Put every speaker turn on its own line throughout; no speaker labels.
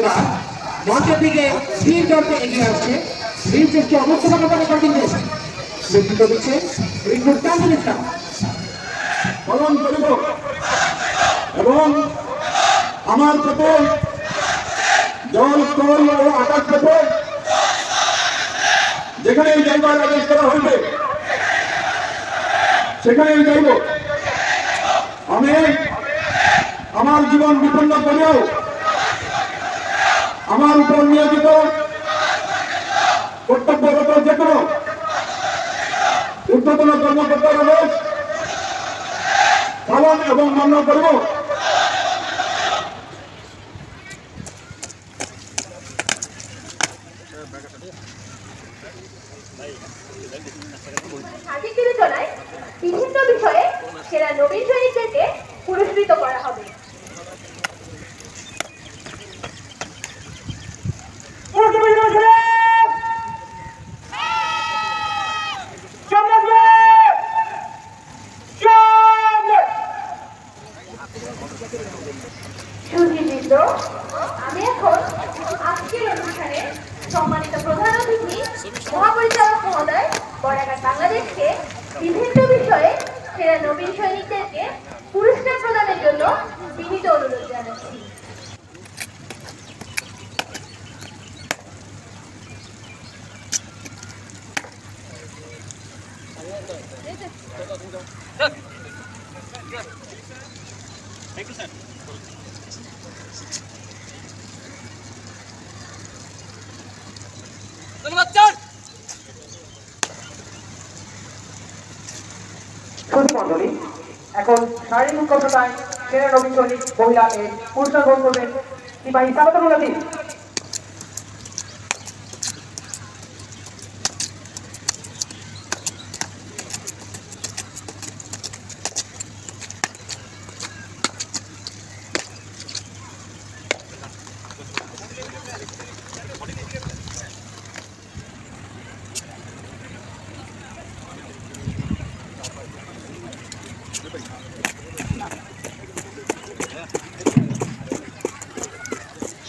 এবার মঞ্চের দিকে ধীর দলকে এগিয়ে আসছে। বীর চেষ্টা অবস্থান করে কন্টিনিউস নেতৃত্ব দিচ্ছে রিঙ্কুর তানজিল ইসলাম।
এবং আমার পেটে জল স্থল ও আকাশ পেটে যেখানে যাইবার আদেশ করা হইবে। যাইব। আমি আমার জীবন বিপন্ন করেও আমার উপর নিয়োজিত কর্তব্যরত যে কোনো ঊর্ধ্বতন কর্মকর্তার আদেশ পালন এবং মান্য করব।
সেরা নবীন সৈনিকদেরকে পুরস্কৃত করা হবে সুধীবৃন্দ আমি এখন আজকের অনুষ্ঠানে সম্মানিত প্রধান অতিথি, মহাপরিচালক মহোদয় বরাকার বাংলাদেশকে বিভিন্ন বিষয়ে সেরা নবীন সৈনিকদেরকে পুরস্কার প্রদানের জন্য বিনীত অনুরোধ জানাচ্ছি।
সুধী এখন শারীরিক উৎকর্ষতায় সেরা নবীন সৈনিক মহিলা পুরস্কার গ্রহণ করবেন সিপাহী নদী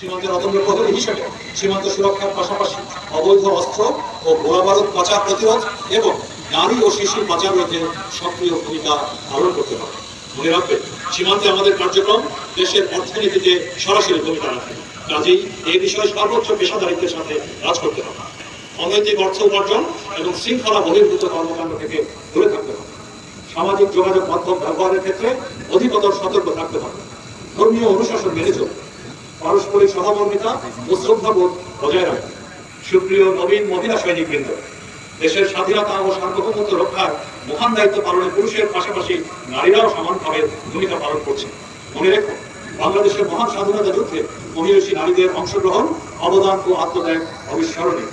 সীমান্তের অদম্য প্রহরী হিসেবে সীমান্ত সুরক্ষার পাশাপাশি অবৈধ অস্ত্র ও গোলাবারুদ পাচার প্রতিরোধ এবং নারী ও শিশুর পাচার রোধে সক্রিয় ভূমিকা পালন করতে হবে। মনে রাখবেন, সীমান্তে আমাদের কার্যক্রম দেশের অর্থনীতিতে সরাসরি ভূমিকা রাখে কাজেই এই বিষয়ে সর্বোচ্চ পেশাদারিত্বের সাথে কাজ করতে হবে। অনৈতিক অর্থ উপার্জন এবং শৃঙ্খলা বহির্ভূত কর্মকাণ্ড থেকে দূরে থাকতে হবে। সামাজিক যোগাযোগ মাধ্যম ব্যবহারের ক্ষেত্রে অধিকতর সতর্ক থাকতে হবে। ধর্মীয় অনুশাসন মেনে চলবে পারস্পরিক সহমর্মিতা ও শ্রদ্ধাবোধ বজায় রাখবে সুপ্রিয় নবীন মহিলা সৈনিকবৃন্দ, দেশের স্বাধীনতা ও সার্বভৌমত্ব রক্ষার মহান দায়িত্ব পালনে পুরুষের পাশাপাশি নারীরাও সমানভাবে ভূমিকা পালন করছে। মনে রেখো, বাংলাদেশের মহান স্বাধীনতা যুদ্ধে মহিষী নারীদের অংশগ্রহণ, অবদান ও আত্মত্যাগ অবিস্মরণীয়।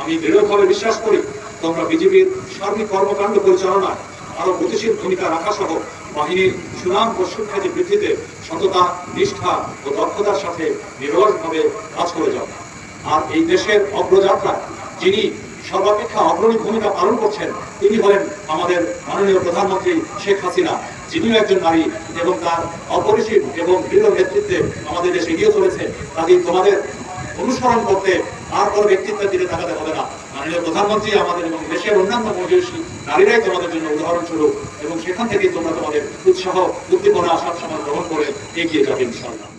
আমি দৃঢ়ভাবে বিশ্বাস করি, তোমরা বিজেপির সার্বিক কর্মকাণ্ড পরিচালনায় আরও গতিশীল ভূমিকা রাখা সহ বাহিনীর সুনাম ও সুখ্যাতি বৃদ্ধিতে সততা, নিষ্ঠা ও দক্ষতার সাথে নিরলসভাবে কাজ করে যাও। আর এই দেশের অগ্রযাত্রায় যিনি সর্বাপেক্ষা অগ্রণী ভূমিকা পালন করছেন, তিনি হলেন আমাদের মাননীয় প্রধানমন্ত্রী শেখ হাসিনা, যিনিও একজন নারী এবং তার অপরিসীম এবং দৃঢ় নেতৃত্বে আমাদের দেশ এগিয়ে চলেছে। কাজেই তোমাদের অনুসরণ করতে আর কোনো ব্যক্তিত্বের দিকে তাকাতে হবে না। মাননীয় প্রধানমন্ত্রী আমাদের এবং দেশের অন্যান্য মজুরি নারীরাই তোমাদের জন্য উদাহরণস্বরূপ এবং সেখান থেকে তোমরা তোমাদের উৎসাহ, উদ্দীপনা সবসময় গ্রহণ করে এগিয়ে যাবে, ইনশাআল্লাহ।